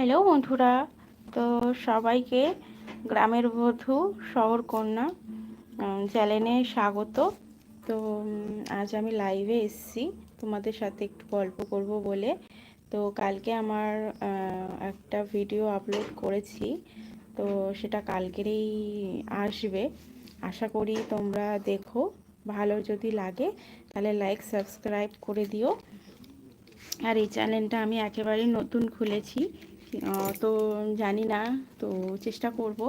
Hello বন্ধুরা, তো সবাইকে গ্রামের বধূ শহর কন্যা চ্যানেলে স্বাগত। তো আজ আমি লাইভে এসেছি, তোমাদের সাথে একটু গল্প করব বলে। তো কালকে আমার একটা ভিডিও আপলোড করেছি, তো সেটা কালকেরই আসবে। আশা করি তোমরা দেখো, ভালো যদি লাগে, তাহলে লাইক সাবস্ক্রাইব করে দিও। আর এই চ্যানেলটা আমি একেবারেই নতুন খুলেছি। তো জানি না, তো চেষ্টা করব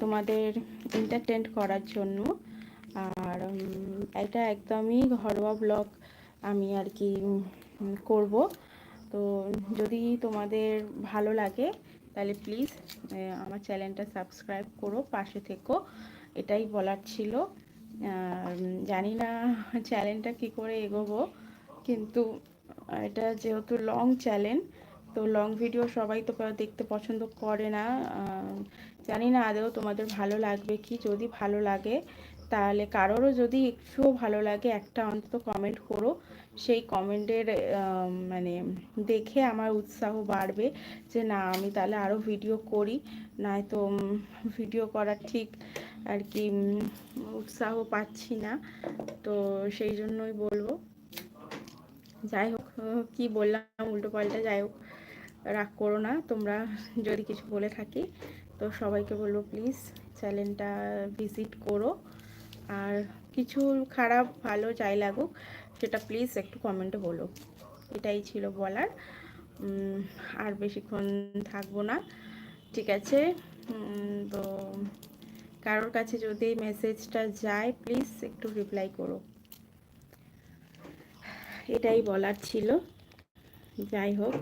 তোমাদের এন্টারটেন করার জন্য। আর এটা একদমই ঘরোয়া ব্লগ আমি আর কি করব। তো যদি তোমাদের ভালো লাগে, তাহলে প্লিজ আমার চ্যানেলটা সাবস্ক্রাইব করো, পাশে থেকো। এটাই বলার ছিল। জানি না চ্যানেলটা কি করে এগোবো, কিন্তু এটা যেহেতু লং চ্যানেল তো লং ভিডিও সবাই তো দেখতে পছন্দ করে না। জানি না আদৌ তোমাদের ভালো লাগবে কি। যদি ভালো লাগে, তাহলে কারোরও যদি একটুও ভালো লাগে, একটা অন্তত কমেন্ট করো। সেই কমেন্টের মানে দেখে আমার উৎসাহ বাড়বে যে না, আমি তাহলে আরও ভিডিও করি। নয়তো ভিডিও করার ঠিক আর কি উৎসাহ পাচ্ছি না। তো সেই জন্যই বলব। যাই হোক, কি বললাম, উল্টো পাল্টা যাই হোক। রাগ করো না, তোমরা যদি কিছু বলে থাকি, তো সবাইকে বলব প্লিজ চ্যানেলটা ভিজিট করো। আর কিছু খারাপ, ভালো যাই লাগুক, সেটা প্লিজ একটু কমেন্টে বলো। এটাই ছিল বলার। আর বেশিক্ষণ থাকব না। ঠিক আছে? তো কারোর কাছে যদি মেসেজটা যায় প্লিজ একটু রিপ্লাই করো। এটাই বলার ছিল। যাই হোক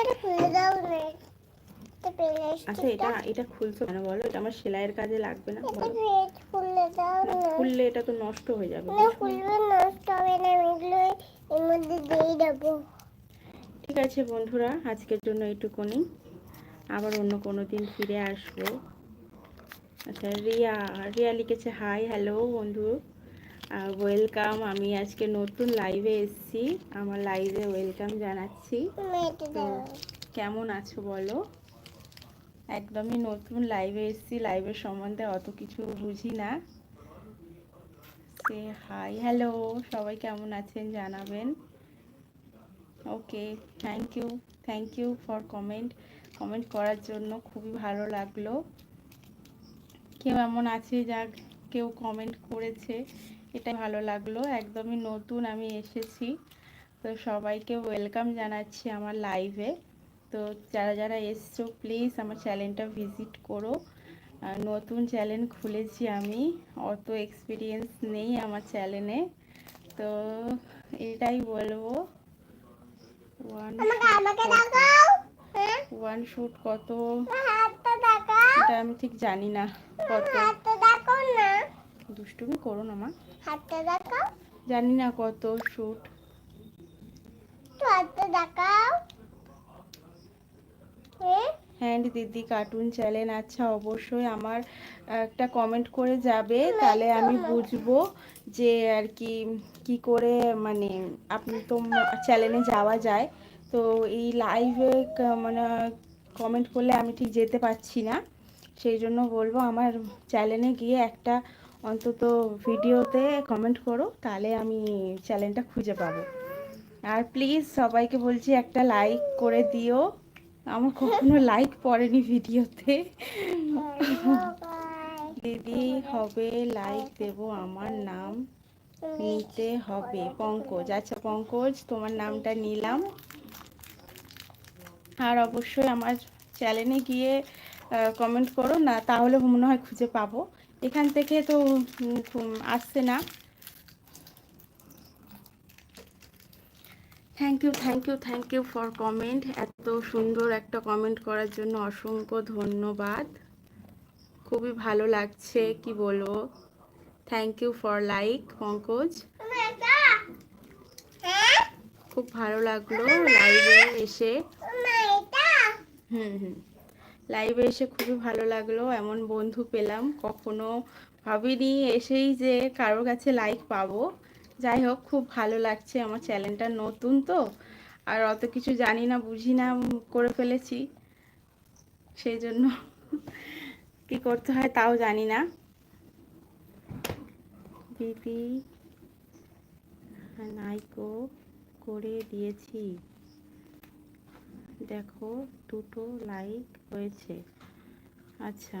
এটা খুলে দাও না। আচ্ছা এটা এটা খুলছো কেন বলো? এটা আমার সেলাইয়ের কাজে লাগবে না খুলে দাও খুললে এটা তো নষ্ট হয়ে যাবে না খুলবে নষ্ট হবে না এগুলো এর মধ্যে দিয়ে দেবো। ঠিক আছে বন্ধুরা আজকের জন্য এইটুকুনি। আবার অন্য কোনো দিন ফিরে আসব। আচ্ছা রিয়া রিয়া লিখেছে হাই হ্যালো বন্ধু। ওয়েলকাম। আমি আজকে নতুন লাইভে এসেছি। আমার লাইভে ওয়েলকাম জানাচ্ছি। কেমন আছো বলো? একদমই নতুন লাইভে এসেছি লাইভের সম্বন্ধে অত কিছু বুঝি না। সে হাই হ্যালো সবাই কেমন আছেন জানাবেন। Okay thank you thank you for comment comment করার জন্য খুবই ভালো লাগল। কেউ এমন আছে যা কেউ কমেন্ট করেছে, এটা ভালো লাগল, একদমই নতুন আমি এসেছি। তো সবাইকে ওয়েলকাম জানাচ্ছি আমার লাইভে তো যারা যারা এসছো প্লিজ আমার চ্যানেলটা ভিজিট করো। আর নতুন চ্যানেল খুলেছি আমি অত এক্সপিরিয়েন্স নেই আমার চ্যানেলে তো এটাই বলব। ওয়ান হ্যাঁ? শুট কত? হাতটা এটা আমি ঠিক জানি না কত। দুষ্টুমি করো না মা। জানি না কত শুট দেখাও। হ্যাঁ হ্যান্ড দিদি কার্টুন চ্যানেল আচ্ছা অবশ্যই আমার একটা কমেন্ট করে যাবে। তাহলে আমি বুঝব যে আর কি কি করে মানে আপনি তো চ্যানেলে যাওয়া যায়। তো এই লাইভে মানে কমেন্ট করলে আমি ঠিক যেতে পারছি না। সেই জন্য বলব আমার চ্যানেলে গিয়ে একটা অন্তত ভিডিওতে কমেন্ট করো তাহলে আমি চ্যানেলটা খুঁজে পাবো। আর প্লিজ সবাইকে বলছি একটা লাইক করে দিও। আমার কখনো লাইক পড়েনি ভিডিওতে। দিদি হবে লাইক দেব, আমার নাম নিতে হবে। পঙ্কজ আচ্ছা পঙ্কজ, তোমার নামটা নিলাম। আর অবশ্যই আমার চ্যানেলে গিয়ে কমেন্ট করো, না তাহলে মনে হয় খুঁজে পাবো। এখান থেকে তো আসছে না। Thank you thank you thank you for comment এত সুন্দর একটা কমেন্ট করার জন্য অসংখ্য ধন্যবাদ। খুবই ভালো লাগছে, কি বলব? Thank you for like Pankaj. খুব ভালো লাগল লাইভে এসে। হুম হুম। লাইভে এসে খুবই ভালো লাগল, এমন বন্ধু পেলাম। কখনো ভাবিনি এসেই যে কারোর কাছে লাইক পাবো। যাই হোক, খুব ভালো লাগছে আমার চ্যানেলটা নতুন তো। আর অত কিছু জানি না, বুঝি না করে ফেলেছি। সেই জন্য কি করতে হয় তাও জানি না। দিদি নাইকো করে দিয়েছি। দেখো, দুটো লাইক হয়েছে। আচ্ছা।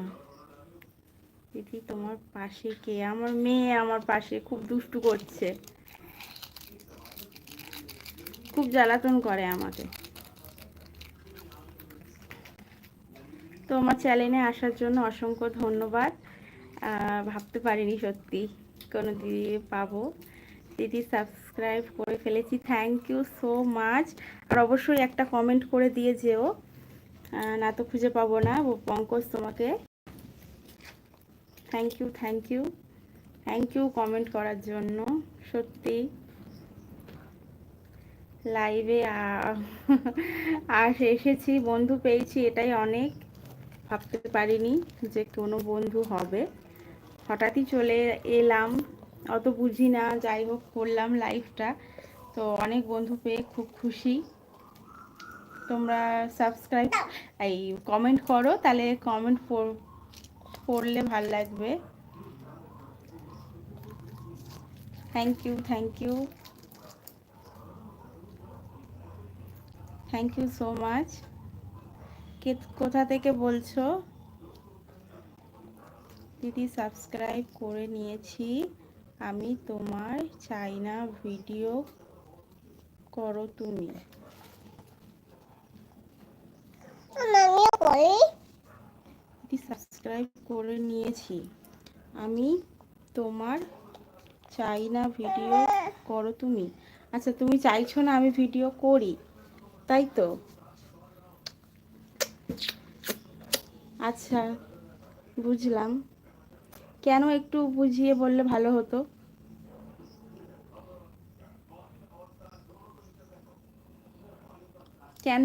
দিদি তোমার পাশে কে? আমার মেয়ে আমার পাশে খুব দুষ্টু করছে। খুব জ্বালাতন করে আমাকে। তো আমার চ্যানেলে আসার জন্য অসংখ্য ধন্যবাদ। ভাবতে পারিনি সত্যি কোনো দিদি পাবো। দিদি সাবস্ক্রাইব করে ফেলেছি। থ্যাংক ইউ সো মাচ আর অবশ্যই একটা কমেন্ট করে দিয়ে যেও। না তো খুঁজে পাবো না। পঙ্কজ তোমাকে thank you thank you thank you comment করার জন্য। সত্যি। লাইভে আর এসেছি, বন্ধু পেয়েছি, এটাই অনেক। ভাবতে পারিনি যে কোনো বন্ধু হবে। হঠাৎই চলে এলাম। অত বুঝি না, যাই হোক, করলাম লাইভটা তো অনেক বন্ধু পেয়ে খুব খুশি। তোমরা সাবস্ক্রাইব এই কমেন্ট করো, তাহলে কমেন্ট পড়লে ভালো লাগবে। Thank you thank you thank you so much কে কোথা থেকে বলছো? দিদি সাবস্ক্রাইব করে নিয়েছি। আমি তোমার চাইনা ভিডিও করো তুমি। দিদি সাবস্ক্রাইব করে নিয়েছি। আমি তোমার চাই না ভিডিও করো তুমি। আচ্ছা তুমি চাইছো না আমি ভিডিও করি, তাই তো? আচ্ছা বুঝলাম। কেন একটু বুঝিয়ে বললে ভালো হতো? কেন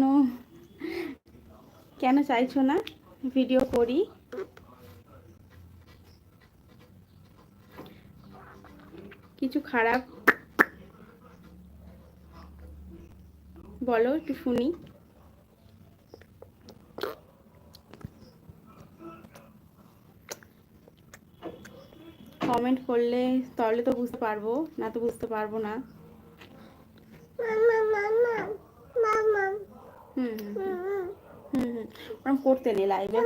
কেন চাইছো না ভিডিও করি? কিছু খারাপ? বলো একটু শুনি। কমেন্ট করলে তাহলে তো বুঝতে পারব না তো বুঝতে পারব না। করতে নেই লাইভে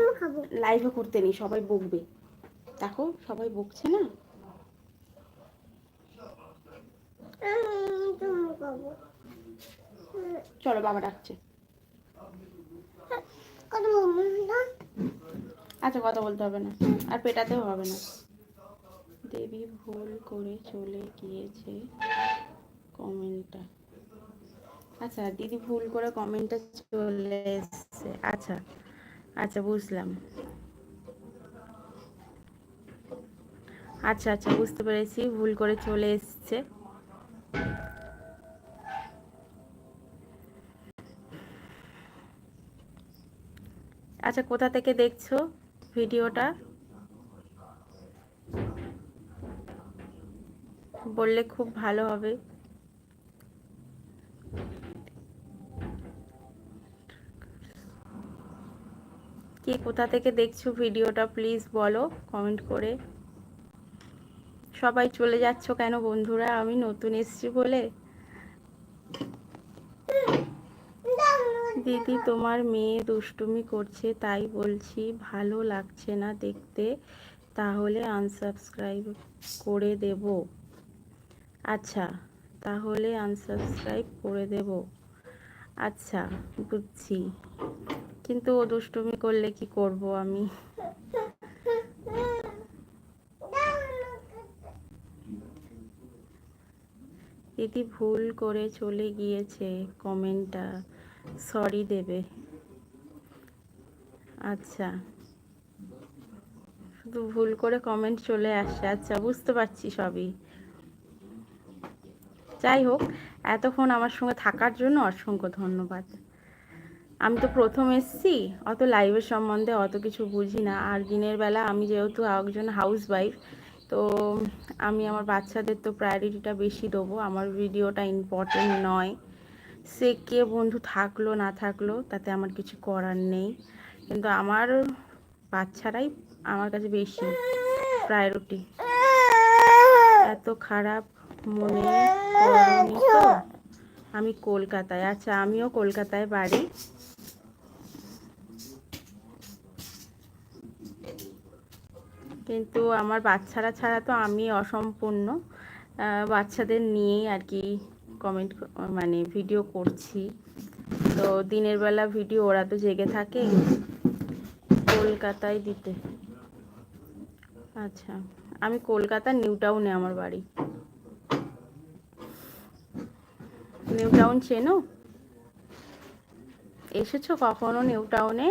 লাইভে করতে নেই সবাই বকবে। দেখো সবাই বকছে না আমি তুমি খাব চলো বাবা ডাকছে। আচ্ছা কথা বলতে হবে না। আর পেটাতেও হবে না। দেবী ভুল করে চলে গিয়েছে কমেন্টটা। আচ্ছা দিদি ভুল করে কমেন্টটা চলে এসছে। আচ্ছা আচ্ছা বুঝলাম। আচ্ছা আচ্ছা বুঝতে পেরেছি। ভুল করে চলে এসছে। আচ্ছা কোথা থেকে দেখছ ভিডিওটা? বললে খুব ভালো হবে। কে, কোথা থেকে দেখছ ভিডিওটা? প্লিজ বলো কমেন্ট করে। সবাই চলে যাচ্ছ কেন বন্ধুরা? আমি নতুন এসছি বলে। দিদি তোমার মেয়ে দুষ্টুমি করছে, তাই বলছি ভালো লাগছে না দেখতে। তাহলে আনসাবস্ক্রাইব করে দেব। আচ্ছা তাহলে আনসাবস্ক্রাইব করে দেব। আচ্ছা বুঝছি। কিন্তু ও দুষ্টুমি করলে কি করব আমি? দিদি ভুল করে চলে গিয়েছে কমেন্টটা। সরি দেবে। আচ্ছা। শুধু ভুল করে কমেন্ট চলে আসছে আচ্ছা বুঝতে পারছি সবই। যাই হোক, এতক্ষণ আমার সঙ্গে থাকার জন্য অসংখ্য ধন্যবাদ। আমি তো প্রথম এসছি, অত লাইভের সম্বন্ধে অত কিছু বুঝি না। আর দিনের বেলা আমি যেহেতু একজন হাউস ওয়াইফ তো আমি আমার বাচ্চাদের তো প্রায়োরিটিটা বেশি দেবো। আমার ভিডিওটা ইম্পর্টেন্ট নয়। সে কে বন্ধু থাকল, না থাকল, তাতে আমার কিছু করার নেই। কিন্তু আমার বাচ্চারাই আমার কাছে বেশি প্রায়োরিটি এত খারাপ মনে আমি কলকাতায় আচ্ছা আমিও কলকাতায় বাড়ি। কিন্তু আমার বাচ্চারা ছাড়া তো আমি অসম্পূর্ণ। বাচ্চাদের নিয়েই আর কি কমেন্ট মানে ভিডিও করছি। তো দিনের বেলা ভিডিও ওরা তো জেগে থাকে কলকাতায় দিতে। আচ্ছা আমি কলকাতা নিউ টাউনে আমার বাড়ি। নিউ টাউন চেনো? এসেছ কখনো নিউ টাউনে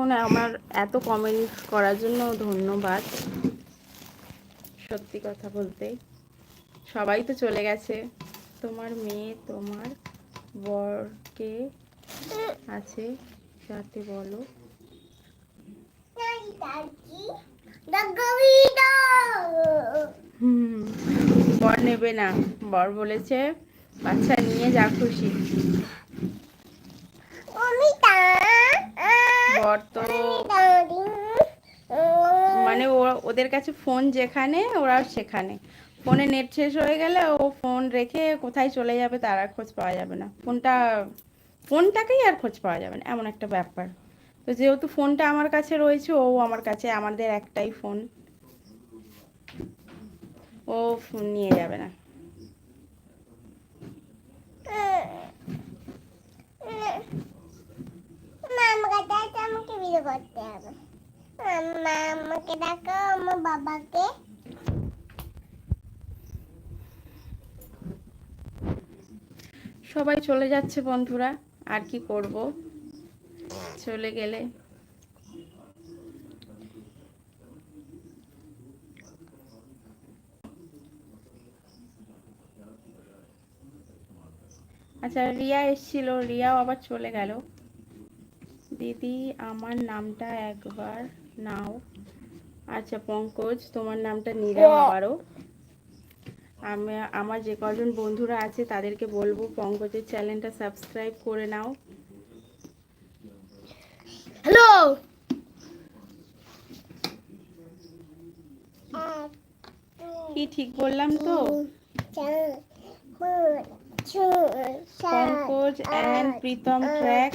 এতক্ষণ আমার এত কমেন্ট করার জন্য ধন্যবাদ। সত্যি কথা বলতে। সবাই তো চলে গেছে। তোমার মেয়ে, তোমার বরকে আছে সাথে বলো। বর নেবে না। বর বলেছে, বাচ্চা নিয়ে যা খুশি। বর তো মানে ওদের কাছে ফোন যেখানে, ওরা সেখানে। ফোনে নেট শেষ হয়ে গেলে ও ফোন রেখে কোথায় চলে যাবে তার আর খোঁজ পাওয়া যাবে না। ফোনটা, ফোনটাকেই আর খোঁজ পাওয়া যাবে না, এমন একটা ব্যাপার। তো যেহেতু ফোনটা আমার কাছে রয়েছে, ও আমার কাছে আমাদের একটাই ফোন। ও ফোন নিয়ে যাবে না। আমাকে ভিডিও করতে হবে আমাকে ডাকো আমার বাবাকে সবাই চলে যাচ্ছে বন্ধুরা, আর কি করব? চলে গেলে। আচ্ছা রিয়া এসেছিল, রিয়াও আবার চলে গেল। দিদি আমার নামটা একবার নাও। আচ্ছা পঙ্কজ তোমার নামটা নিলাম আবারও। আমি আমার যে কজন বন্ধুরা আছে তাদেরকে বলব পঙ্কজের চ্যানেলটা সাবস্ক্রাইব করে নাও। হ্যালো! কি ঠিক বললাম তো? পঙ্কজ অ্যান্ড প্রীতম ট্র্যাক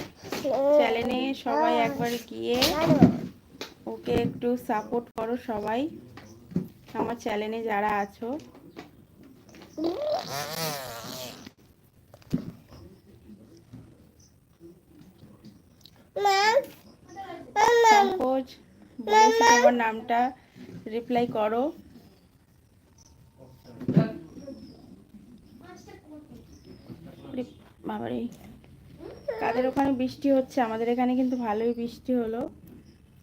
চ্যানেলে সবাই একবার গিয়ে ওকে একটু সাপোর্ট করো সবাই আমার চ্যানেলে যারা আছো। পঙ্কজ বলেছি তোমার নামটা রিপ্লাই করো। বাবারে। কাদের ওখানে বৃষ্টি হচ্ছে? আমাদের এখানে কিন্তু ভালোই বৃষ্টি হলো।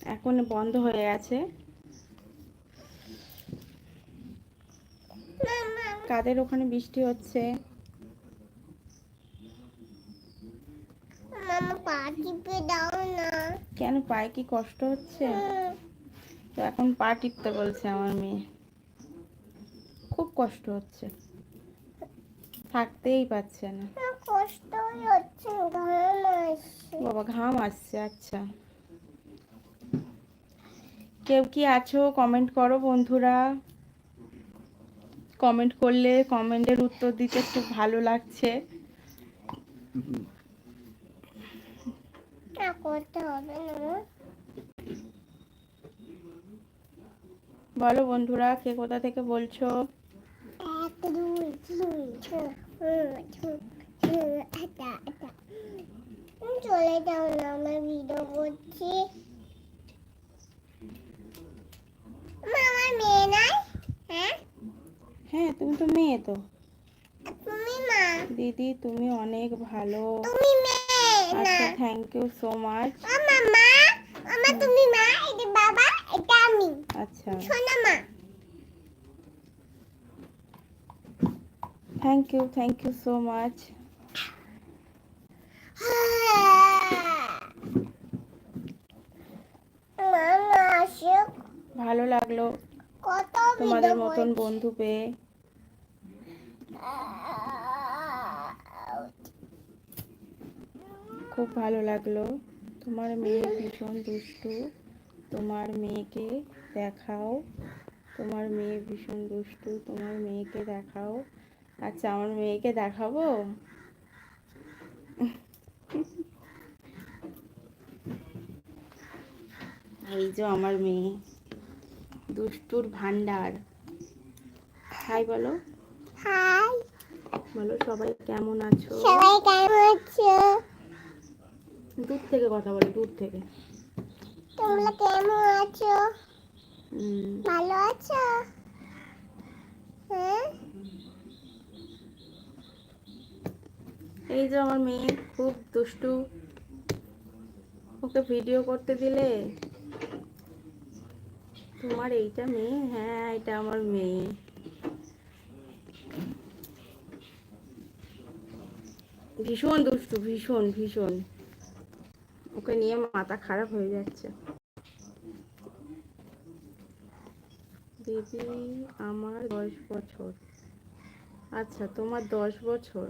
এখন বন্ধ হয়ে গেছে। কাদের ওখানে বৃষ্টি হচ্ছে? কেন পায়ে কি কষ্ট হচ্ছে? তো এখন পা টিপতে বলছে আমার মেয়ে। খুব কষ্ট হচ্ছে। থাকতেই পারছে না। বাবা ঘাম আসছে আচ্ছা কেউ কি আছো কমেন্ট করো বন্ধুরা কমেন্ট করলে কমেন্টের উত্তর দিতে খুব ভালো লাগছে বলো বন্ধুরা কে কোথা থেকে বলছো এক দুই তিন চলে যাও না আমার ভিডিও করছি আমার মেয়ে নাই? হ্যাঁ? হ্যাঁ তুমি তো মেয়ে তো। তুমি মা? দিদি তুমি অনেক ভালো। তুমি মেয়ে না। আচ্ছা থ্যাংক ইউ সো মাচ আমার মা আমার তুমি মা এটা বাবা এটা আমি। আচ্ছা। মা। Thank you thank you so much লাগল। তোমাদের মতন বন্ধু পেয়ে। খুব ভালো লাগল। তোমার মেয়ে ভীষণ দুষ্টু। তোমার মেয়েকে দেখাও। তোমার মেয়ে ভীষণ দুষ্টু। তোমার মেয়েকে দেখাও। আচ্ছা আমার মেয়েকে দেখাবো? এই যে আমার মেয়ে। দুষ্টুর ভান্ডার হাই বলো। হাই। বলো সবাই কেমন আছো? সবাই কেমন আছো? দূর থেকে কথা বলো দূর থেকে। তোমরা কেমন আছো? ভালো আছো? হ্যাঁ? এই যে আমার মেয়ে খুব দুষ্টু। ওকে ভিডিও করতে দিলে? তোমার এইটা মেয়ে? হ্যাঁ এটা আমার মেয়ে। ভীষণ দুষ্টু, ভীষণ ভীষণ। ওকে নিয়ে মাথা খারাপ হয়ে যাচ্ছে। দিদি, আমার দশ বছর। আচ্ছা তোমার দশ বছর?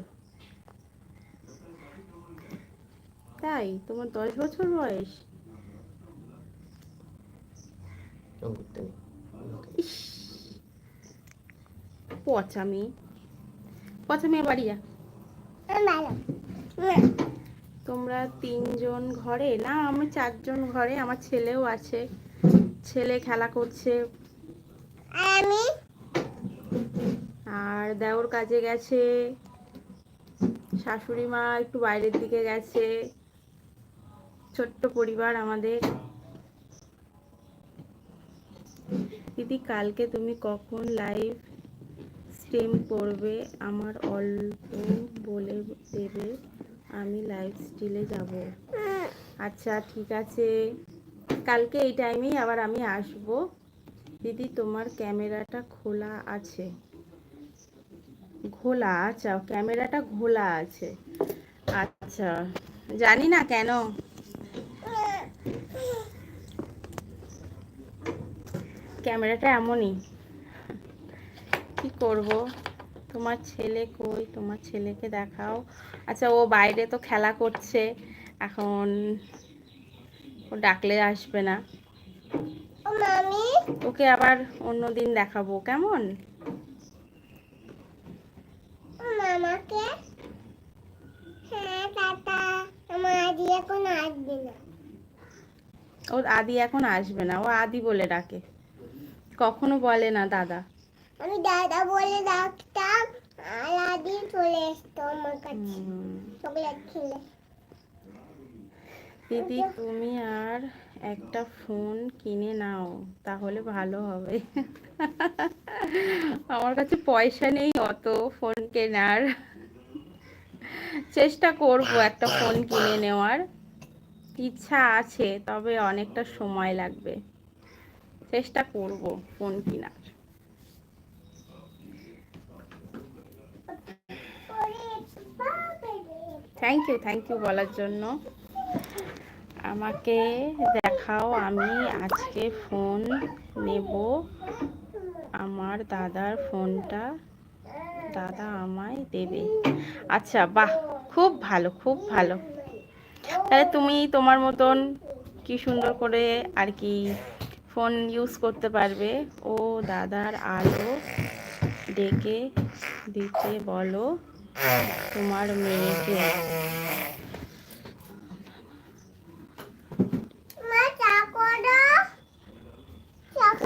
তাই? তোমার দশ বছর বয়স? তোমরা তিনজন ঘরে? না, আমি চারজন ঘরে, আমার ছেলেও আছে। ছেলে খেলা করছে। আর দেওর কাজে গেছে। শাশুড়ি মা একটু বাইরের দিকে গেছে। ছোট্ট পরিবার আমাদের। দিদি, কালকে তুমি কখন লাইভ স্ট্রিম করবে আমার অল্প বলে দেবে, আমি লাইভ স্টিলে যাব। আচ্ছা ঠিক আছে। কালকে এই টাইমেই আবার আমি আসব। দিদি, তোমার ক্যামেরাটা খোলা আছে। ঘোলা আচ্ছা ক্যামেরাটা ঘোলা আছে। আচ্ছা জানি না কেন। ক্যামেরাটা এমনই। কি করব? তোমার ছেলে কই? তোমার ছেলেকে দেখাও। আচ্ছা ও বাইরে তো খেলা করছে। এখন ও ডাকলে আসবে না। ওকে আবার অন্য দিন দেখাবো কেমন? মামাকে? হ্যাঁ টাটা আমার আদি এখন আসবে না। ও আদি এখন আসবে না। ও আদি বলে ডাকে। কখনো বলে না দাদা। আমি দাদা বলে ডাকতাম আদি চলে আসতো আমার কাছে। চকলেট খেলে। দিদি তুমি আর একটা ফোন কিনে নাও তাহলে ভালো হবে। আমার কাছে পয়সা নেই অত ফোন কেনার। চেষ্টা করব একটা ফোন কিনে নেওয়ার। ইচ্ছা আছে তবে অনেকটা সময় লাগবে। চেষ্টা করব ফোন কেনার। থ্যাংক ইউ থ্যাংক ইউ বলার জন্য। আমাকে দেখাও, আমি আজকে ফোন নেব। আমার দাদার ফোনটা দাদা আমায় দেবে। আচ্ছা বাহ, খুব ভালো খুব ভালো। তাহলে তুমি তোমার মতন কি সুন্দর করে আর কি ফোন ইউজ করতে পারবে। ও দাদার আলো ডেকে দিতে বলো। তোমার মেয়েকে।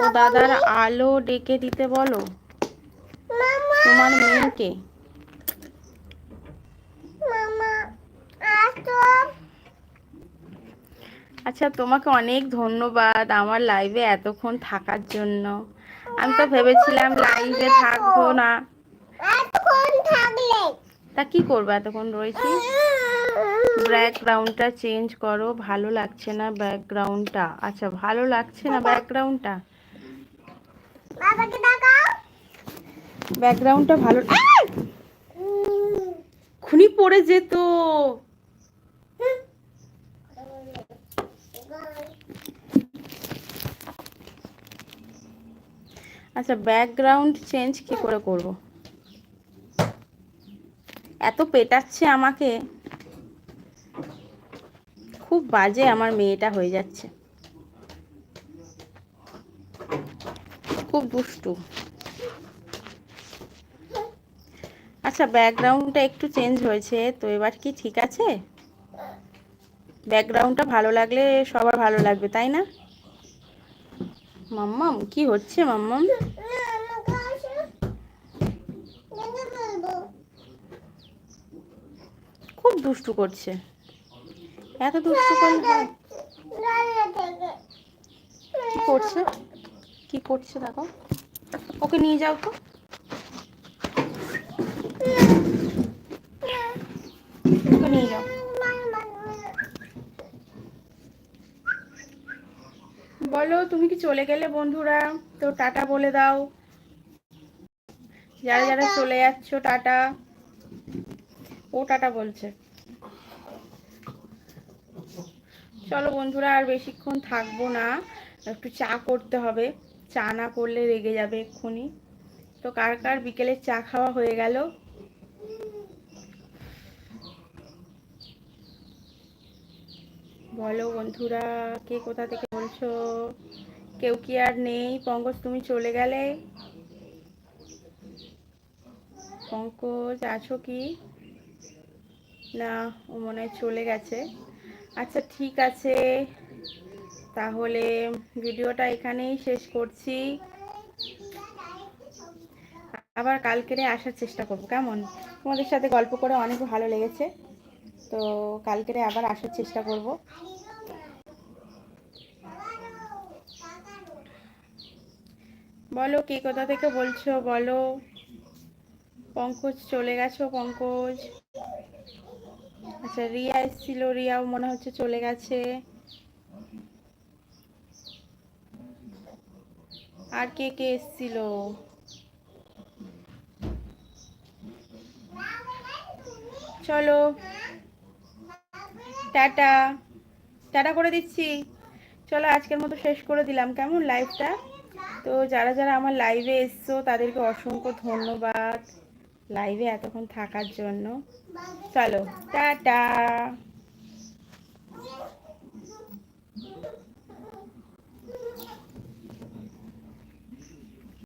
ও দাদার আলো ডেকে দিতে বলো। তোমার মেয়েকে। আচ্ছা তোমাকে অনেক ধন্যবাদ আমার লাইভে এতক্ষণ থাকার জন্য। আমি তো ভেবেছিলাম লাইভে থাকব না। তা কি করব এতক্ষণ রয়েছি? ব্যাকগ্রাউন্ডটা চেঞ্জ করো ভালো লাগছে না ব্যাকগ্রাউন্ডটা? আচ্ছা ভালো লাগছে না ব্যাকগ্রাউন্ডটা? ব্যাকগ্রাউন্ডটা ভালো খুনি পড়ে যেত। আচ্ছা ব্যাকগ্রাউন্ড চেঞ্জ কি করে করব? এত পেটাচ্ছে আমাকে। খুব বাজে আমার মেয়েটা হয়ে যাচ্ছে। খুব দুষ্টু। আচ্ছা ব্যাকগ্রাউন্ডটা একটু চেঞ্জ হয়েছে, তো এবার কি ঠিক আছে? ব্যাকগ্রাউন্ডটা ভালো লাগলে সবার ভালো লাগবে, তাই না? মাম্মাম, কি হচ্ছে মাম্মাম আমাকে আসো দেখে বলব খুব দুষ্টু করছে। এত দুষ্টু কি করছে? কি করছে দেখো। ওকে নিয়ে যাও তো। ওকে নিয়ে যাও। বলো, তুমি কি চলে গেলে বন্ধুরা? তো টাটা বলে দাও। যারা যারা চলে যাচ্ছ, টাটা। ও টাটা বলছে। চলো বন্ধুরা, আর বেশিক্ষণ থাকব না। একটু চা করতে হবে। চা না করলে রেগে যাবে এক্ষুনি। তো কার কার বিকেলে চা খাওয়া হয়ে গেল? বলো বন্ধুরা, কে কোথা থেকে বলছো? কেউ কি আর নেই? পঙ্কজ, তুমি চলে গেলে? পঙ্কজ, আছো কি? না, ও মনে হয় চলে গেছে। আচ্ছা ঠিক আছে। তাহলে ভিডিওটা এখানেই শেষ করছি। আবার কালকেরে আসার চেষ্টা করব, কেমন? তোমাদের সাথে গল্প করে অনেক ভালো লেগেছে। তো কালকেরে আবার আসার চেষ্টা করব। বলো, কে কোথা থেকে বলছো? বলো। পঙ্কজ চলে গেছো, পঙ্কজ। আচ্ছা রিয়া এসেছিল, রিয়াও মনে হচ্ছে চলে গেছে। আর কে কে এসেছিল? চলো। টাটা। টাটা করে দিচ্ছি। চলো, আজকের মতো শেষ করে দিলাম। কেমন লাইভটা তো যারা যারা আমার লাইভে এসছো, তাদেরকে অসংখ্য ধন্যবাদ। লাইভে এতক্ষণ থাকার জন্য। চলো টাটা!